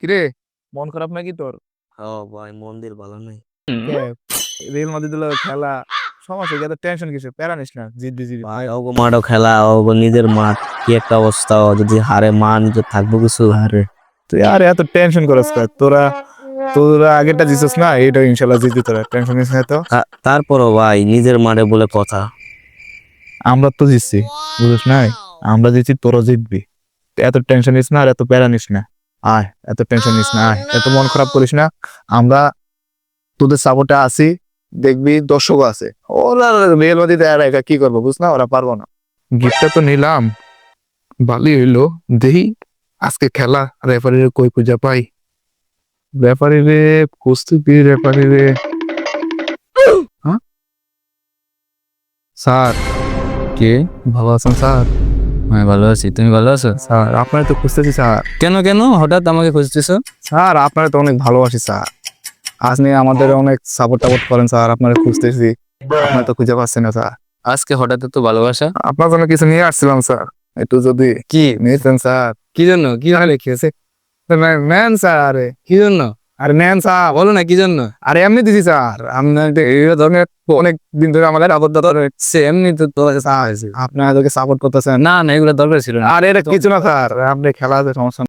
কিরে? মন খারাপ নাকি তোর? ও ভাই মন্দির ভালো নেই। রিল মাদিদুল খেলা। সমস্যা কি? এত টেনশন কিছু প্যারা নিস না জিদ্দি জিদ্দি ভাই ওগো মাঠও খেলা ওগো নিজের মাঠ কি একটা অবস্থা যদি হারে মা নিজে থাকব কিছু হারে। তুই আর এত টেনশন করস কা? তোরা তোরা আগেরটা জিতছিস না? এটা ইনশাল্লাহ জিতবি তোরা। টেনশন নিস না তো তারপরও ভাই নিজের মাঠে বলে কথা। আমরা তো জিতছি বুঝিস নাই? আমরা জিতছি তোরা জিতবি। এত টেনশন নিস না আর এত প্যারা নিস না। আয় এত টেনশন নিস না আয় এত মন খারাপ করিস না। আমরা তোদের সাপোর্টে আছি দেখবি দর্শকও আছে। ওরা রিয়েল মাদিতে আর একা কি করব বুঝ না? ওরা পারব না। গিফটটা তো নিলাম। ভালোই হইল দেখি আজকে খেলা রেফারিরে কই পূজা পাই? রেফারি রে প্রস্তুতি রেফারিরে হ্যাঁ? স্যার। কে? ভালো আছেন স্যার? হ্যাঁ ভালো আছি। তুমি ভালো আছো? স্যার আপনার তো খুঁজতেছি স্যার। কেন কেন? হঠাৎ আমাকে খুঁজতেছো? স্যার আপনার তো অনেক ভালোবাসি স্যার। আজ নিয়ে আমাদের অনেক সাপোর্ট টাপোর্ট করেন স্যার আপনার খুঁজতেছি। আপনার তো খুঁজে পাচ্ছি না স্যার। আজকে হঠাৎ তো ভালোবাসা? আপনার জন্য কিছু নিয়ে আসছিলাম স্যার। একটু যদি কি? নিতেন স্যার। কি জন্য? কি তাহলে কি আছে নে- নেন স্যার আরে। কি জন্য? আরে নেন চা বলো না কি জন্য? আরে এমনি দিছি স্যার আপনার ধরনের অনেক দিন ধরে আমাদের আবদ্ধ ধরে এমনি তো তোমাকে হয়েছে। আপনার এদেরকে সাপোর্ট করতেছেন। না না এগুলো দরকার ছিল না। আর এটা কিছু না স্যার। আপনি খেলা সমস্যা